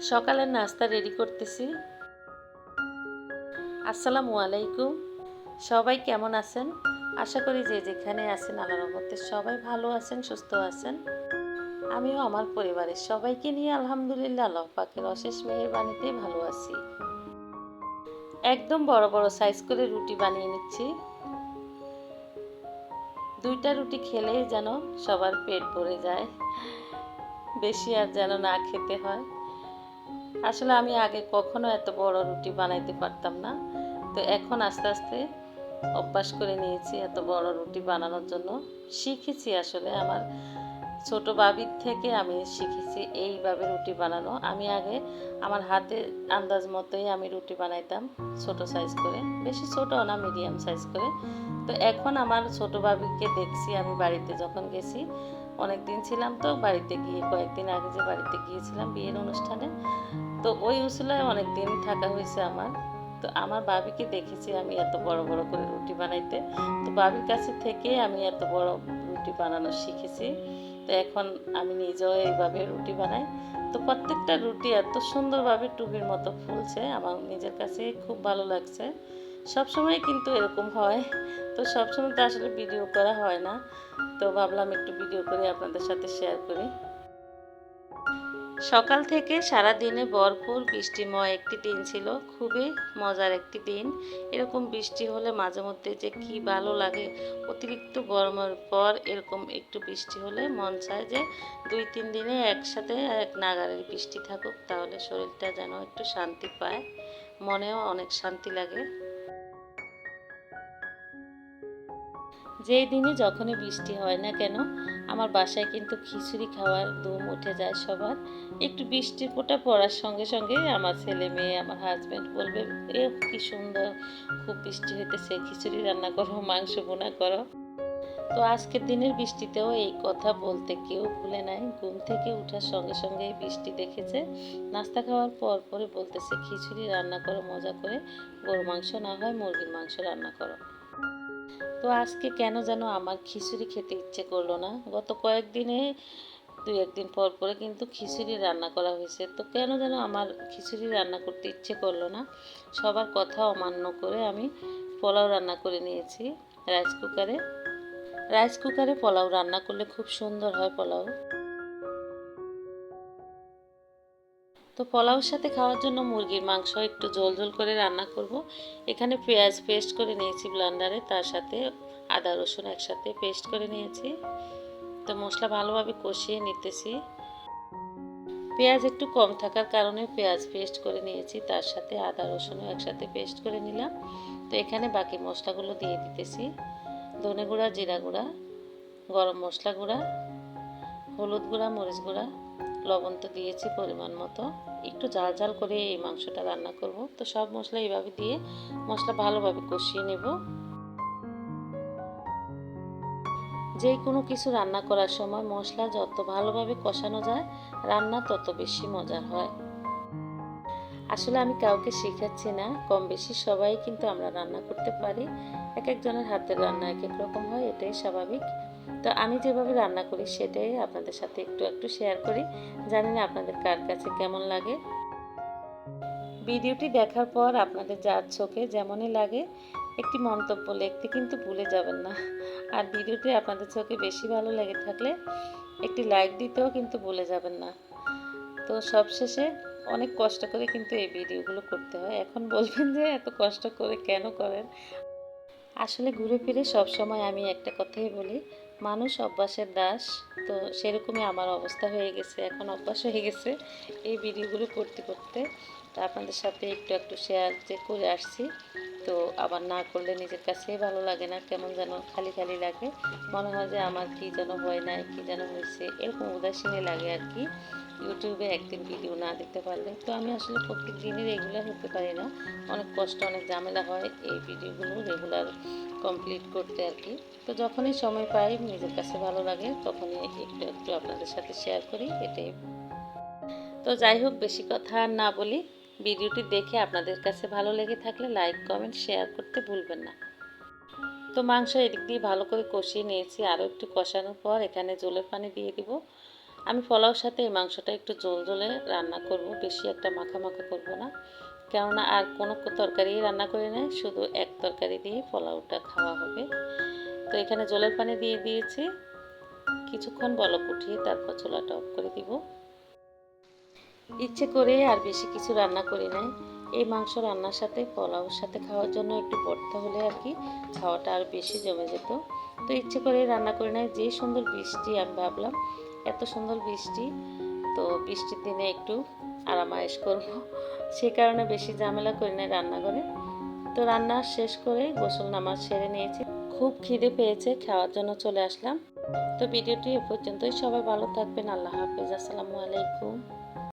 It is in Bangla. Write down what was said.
সকালের নাস্তা রেডি করতেছি। আসসালামু আলাইকুম। সবাই কেমন আছেন? আশা করি যে যেখানে আছেন আল্লাহ রহমতে সবাই ভালো আছেন, সুস্থ আছেন। আমিও আমার পরিবারের সবাইকে নিয়ে আলহামদুলিল্লাহ আল্লাহ পাকের অশেষ মেহেরবানিতেই ভালো আছি। একদম বড় বড় সাইজ করে রুটি বানিয়ে নিচ্ছি। দুইটা রুটি খেলেই যেন সবার পেট ভরে যায়। বেশি আর যেন না খেতে হয়। আসলে আমি আগে কখনো এত বড় রুটি বানাইতে পারতাম না। তো এখন আস্তে আস্তে অভ্যাস করে নিয়েছি এত বড় রুটি বানানোর জন্য। শিখেছি আসলে আমার ছোট বাবির থেকে আমি শিখেছি এইভাবে রুটি বানানো। আমি আগে আমার হাতে আন্দাজ মতোই আমি রুটি বানাইতাম ছোট সাইজ করে, বেশি ছোট না মিডিয়াম সাইজ করে। তো এখন আমার ছোট বাবিকে দেখছি আমি বাড়িতে যখন গেছি অনেক দিন ছিলাম তো বাড়িতে গিয়ে, কয়েকদিন আগে যে বাড়িতে গিয়েছিলাম বিয়ের অনুষ্ঠানে তো ওই উসুলায় অনেক দিন থাকা হয়েছে আমার। তো আমার বাবিকে দেখেছি আমি এত বড় বড় করে রুটি বানাইতে। তো বাবির কাছে থেকে আমি এত বড় রুটি বানানো শিখেছি। তো এখন আমি নিজেও এইভাবে রুটি বানাই। তো প্রত্যেকটা রুটি এত সুন্দরভাবে টুবির মতো ফুলছে, আমার নিজের কাছে খুব ভালো লাগছে। সবসময় কিন্তু এরকম হয়। তো সবসময় তো আসলে ভিডিও করা হয় না। তো ভাবলাম একটু ভিডিও করে আপনাদের সাথে শেয়ার করি। সকাল থেকে সারা দিনে ভরপুর বৃষ্টিময় একটি দিন ছিল, খুবই মজার একটি দিন। এরকম বৃষ্টি হলে মাঝে মধ্যে যে কি ভালো লাগে, অতিরিক্ত গরমের পর এরকম একটু বৃষ্টি হলে মন চায় যে দুই তিন দিনে একসাথে এক নাগারের বৃষ্টি থাকুক, তাহলে শরীরটা যেন একটু শান্তি পায়, মনেও অনেক শান্তি লাগে। যেই দিনে যখনই বৃষ্টি হয় না কেন, আমার বাসায় কিন্তু খিচুড়ি খাওয়ার ধুম উঠে যায় সবার। একটু বৃষ্টির ফোঁটা পড়ার সঙ্গে সঙ্গে আমার ছেলে মেয়ে, আমার হাজব্যান্ড বলবে, এ, কি সুন্দর, খুব বৃষ্টি হইতেছে, খিচুড়ি রান্না করো, মাংস বোনা করো। তো আজকের দিনের বৃষ্টিতেও এই কথা বলতে কেউ ভুলে নাই। ঘুম থেকে ওঠার সঙ্গে সঙ্গে বৃষ্টি দেখেছে। নাস্তা খাওয়ার পর পরে বলতেছে, খিচুড়ি রান্না করো, মজা করে। গরু মাংস না হয়, মুরগির মাংস রান্না করো। তো আজকে কেন যেন আমার খিচুড়ি খেতে ইচ্ছে করল না? গত কয়েকদিনে দু একদিন পর পরে কিন্তু খিচুড়ি রান্না করা হয়েছে। তো কেন যেন আমার খিচুড়ি রান্না করতে ইচ্ছে করল না? সবার কথা অমান্য করে আমি পোলাও রান্না করে নিয়েছি রাইস কুকারে। রাইস কুকারে পোলাও রান্না করলে খুব সুন্দর হয় পোলাও। তো পোলাওর সাথে খাওয়ার জন্য মুরগির মাংস একটু ঝোল ঝোল করে রান্না করব। এখানে পেঁয়াজ পেস্ট করে নিয়েছি ব্লান্ডারে, তার সাথে আদা রসুন একসাথে পেস্ট করে নিয়েছি। তো মশলা ভালোভাবে কষিয়ে নিতেছি। পেঁয়াজ একটু কম থাকার কারণে পেঁয়াজ পেস্ট করে নিয়েছি, তার সাথে আদা রসুনও একসাথে পেস্ট করে নিলাম। তো এখানে বাকি মশলাগুলো দিয়ে দিতেছি। ধনে গুঁড়া, জিরা গুঁড়া, গরম মশলা গুঁড়া, হলুদ গুঁড়া, মরিচ গুঁড়া লবণ তো দিয়েছি পরিমাণ মতো। একটু ঝাল ঝাল করে এই মাংসটা রান্না করব। তো সব মশলা এইভাবে দিয়ে মশলা ভালোভাবে কষিয়ে নেব। যে কোনো কিছু রান্না করার সময় মশলা যত ভালোভাবে কষানো যায়, রান্না তত বেশি মজার হয়। আসলে আমি কাউকে শেখাচ্ছি না কম বেশি সবাই কিন্তু আমরা রান্না করতে পারি। এক একজনের হাতের রান্না এক এক রকম হয়, এটাই স্বাভাবিক। তো আমি যেভাবে রান্না করি সেটাই আপনাদের সাথে একটু একটু শেয়ার করি। জানি না আপনাদের কার কাছে কেমন লাগে। ভিডিওটি দেখার পর আপনাদের যার চোখে যেমনই লাগে, একটি মন্তব্য লিখতে কিন্তু ভুলে যাবেন না। আর ভিডিওটি আপনাদের চোখে বেশি ভালো লেগে থাকলে একটি লাইক দিতেও কিন্তু ভুলে যাবেন না। তো সবশেষে অনেক কষ্ট করে কিন্তু এই ভিডিওগুলো করতে হয়। এখন বলবেন যে এত কষ্ট করে কেন করেন? আসলে ঘুরে ফিরে সবসময় আমি একটা কথাই বলি মানুষ অভ্যাসের দাস, তো সেরকমই আমার অবস্থা হয়ে গেছে, এখন অভ্যাস হয়ে গেছে এই ভিডিওগুলো করতে করতে। তো আপনাদের সাথে একটু একটু শেয়ার যে করে আসছি। তো আবার না করলে নিজের কাছে ভালো লাগে না, কেমন যেন খালি খালি লাগে। মনে হয় যে আমার কী যেন হয় নাই, কী যেন হয়েছে, এরকম উদাসীনে লাগে আর কি। ইউটিউবে একদিন ভিডিও না দেখতে পারলে। তো আমি আসলে প্রত্যেক দিনই রেগুলার হতে পারি না। অনেক কষ্ট, অনেক ঝামেলা হয় এই ভিডিওগুলো রেগুলার কমপ্লিট করতে আর কি। তো যখনই সময় পাই, নিজের কাছে ভালো লাগে, তখনই একটু একটু আপনাদের সাথে শেয়ার করি, এটাই। তো যাই হোক, বেশি কথা না বলি ভিডিওটি দেখে আপনাদের কাছে ভালো লেগে থাকলে লাইক কমেন্ট শেয়ার করতে ভুলবেন না। তো মাংস এদিক দিয়ে ভালো করে কষিয়ে নিয়েছি, আরও একটু কষানোর পর এখানে জলের পানি দিয়ে দিব। আমি পোলাওর সাথে এই মাংসটা একটু জল জলে রান্না করব, বেশি একটা মাখা মাখা করব না। কেননা আর কোনো তরকারি রান্না করে নেই শুধু এক তরকারি দিয়ে পোলাওটা খাওয়া হবে। তো এখানে জলের পানি দিয়ে দিয়েছি। কিছুক্ষণ বলক উঠিয়ে তারপর চুলাটা অফ করে দিব। ইচ্ছে করে আর বেশি কিছু রান্না করি নাই। এই মাংস রান্নার সাথে, পোলাওর সাথে খাওয়ার জন্য একটু ভর্তা হলে আর কি খাওয়াটা আর বেশি জমে যেত। তো ইচ্ছে করে রান্না করি নাই, যে সুন্দর বৃষ্টি আমি ভাবলাম এত সুন্দর বৃষ্টি। তো বৃষ্টির দিনে একটু আরামায়েশ করব। সেই কারণে বেশি ঝামেলা করি না রান্নাঘরে। তো রান্না শেষ করে গোসল নামাজ সেরে নিয়েছি। খুব খিদে পেয়েছে, খাওয়ার জন্য চলে আসলাম। তো ভিডিওটি এ পর্যন্তই। সবাই ভালো থাকবেন। আল্লাহ হাফিজ। আসসালামু আলাইকুম।